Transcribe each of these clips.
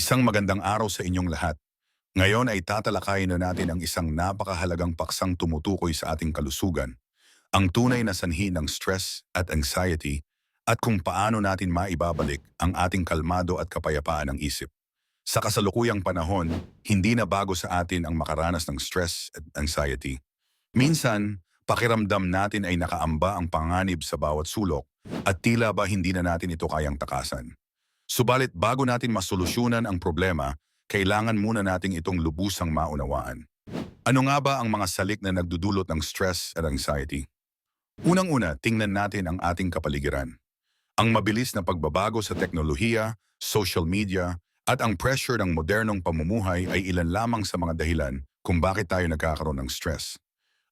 Isang magandang araw sa inyong lahat. Ngayon ay tatalakayin na natin ang isang napakahalagang paksang tumutukoy sa ating kalusugan, ang tunay na sanhi ng stress at anxiety, at kung paano natin maibabalik ang ating kalmado at kapayapaan ng isip. Sa kasalukuyang panahon, hindi na bago sa atin ang makaranas ng stress at anxiety. Minsan, pakiramdam natin ay nakaamba ang panganib sa bawat sulok at tila ba hindi na natin ito kayang takasan. Subalit bago natin masolusyonan ang problema, kailangan muna nating itong lubusang maunawaan. Ano nga ba ang mga salik na nagdudulot ng stress at anxiety? Unang-una, tingnan natin ang ating kapaligiran. Ang mabilis na pagbabago sa teknolohiya, social media, at ang pressure ng modernong pamumuhay ay ilan lamang sa mga dahilan kung bakit tayo nagkakaroon ng stress.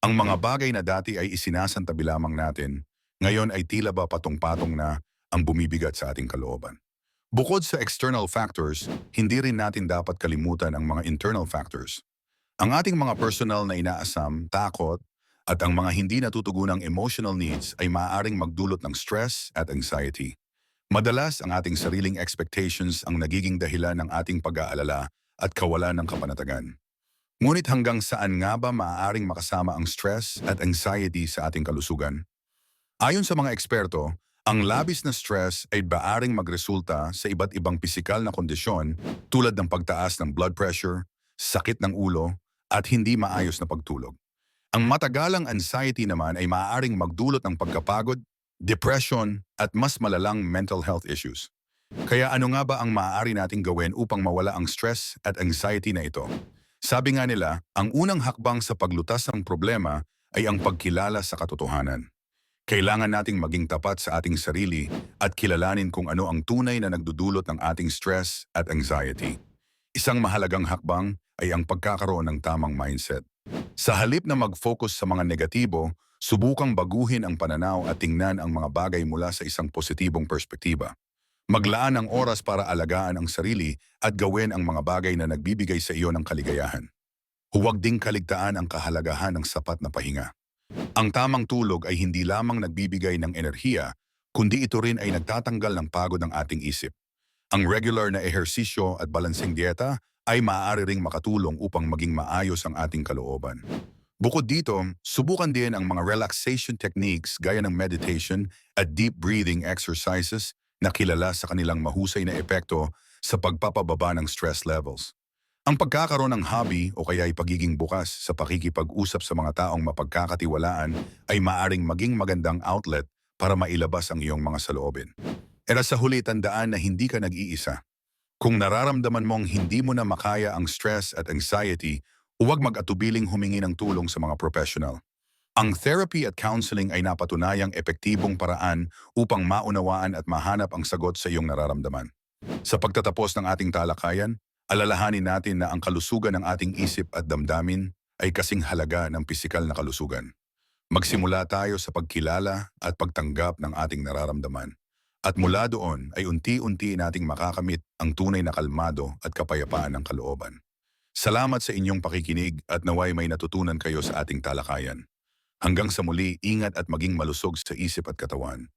Ang mga bagay na dati ay isinasantabi lamang natin, ngayon ay tila ba patong-patong na ang bumibigat sa ating kalooban. Bukod sa external factors, hindi rin natin dapat kalimutan ang mga internal factors. Ang ating mga personal na inaasam, takot, at ang mga hindi natutugunang emotional needs ay maaaring magdulot ng stress at anxiety. Madalas ang ating sariling expectations ang nagiging dahilan ng ating pag-aalala at kawalan ng kapanatagan. Ngunit hanggang saan nga ba maaaring makasama ang stress at anxiety sa ating kalusugan? Ayon sa mga eksperto, ang labis na stress ay baaring magresulta sa iba't ibang pisikal na kondisyon tulad ng pagtaas ng blood pressure, sakit ng ulo, at hindi maayos na pagtulog. Ang matagalang anxiety naman ay maaaring magdulot ng pagkapagod, depression, at mas malalang mental health issues. Kaya ano nga ba ang maaari nating gawin upang mawala ang stress at anxiety na ito? Sabi nga nila, ang unang hakbang sa paglutas ng problema ay ang pagkilala sa katotohanan. Kailangan nating maging tapat sa ating sarili at kilalanin kung ano ang tunay na nagdudulot ng ating stress at anxiety. Isang mahalagang hakbang ay ang pagkakaroon ng tamang mindset. Sa halip na mag-focus sa mga negatibo, subukang baguhin ang pananaw at tingnan ang mga bagay mula sa isang positibong perspektiba. Maglaan ng oras para alagaan ang sarili at gawin ang mga bagay na nagbibigay sa iyo ng kaligayahan. Huwag ding kaligtaan ang kahalagahan ng sapat na pahinga. Ang tamang tulog ay hindi lamang nagbibigay ng enerhiya, kundi ito rin ay nagtatanggal ng pagod ng ating isip. Ang regular na ehersisyo at balansing dieta ay maaari ring makatulong upang maging maayos ang ating kalooban. Bukod dito, subukan din ang mga relaxation techniques gaya ng meditation at deep breathing exercises na kilala sa kanilang mahusay na epekto sa pagpapababa ng stress levels. Ang pagkakaroon ng hobby o kaya ay pagiging bukas sa pakikipag-usap sa mga taong mapagkakatiwalaan ay maaring maging magandang outlet para mailabas ang iyong mga saloobin. Era sa huli tandaan na hindi ka nag-iisa. Kung nararamdaman mong hindi mo na makaya ang stress at anxiety, huwag mag-atubiling humingi ng tulong sa mga professional. Ang therapy at counseling ay napatunayang epektibong paraan upang maunawaan at mahanap ang sagot sa iyong nararamdaman. Sa pagtatapos ng ating talakayan, alalahanin natin na ang kalusugan ng ating isip at damdamin ay kasing halaga ng pisikal na kalusugan. Magsimula tayo sa pagkilala at pagtanggap ng ating nararamdaman. At mula doon ay unti-unti nating makakamit ang tunay na kalmado at kapayapaan ng kalooban. Salamat sa inyong pakikinig at naway may natutunan kayo sa ating talakayan. Hanggang sa muli, ingat at maging malusog sa isip at katawan.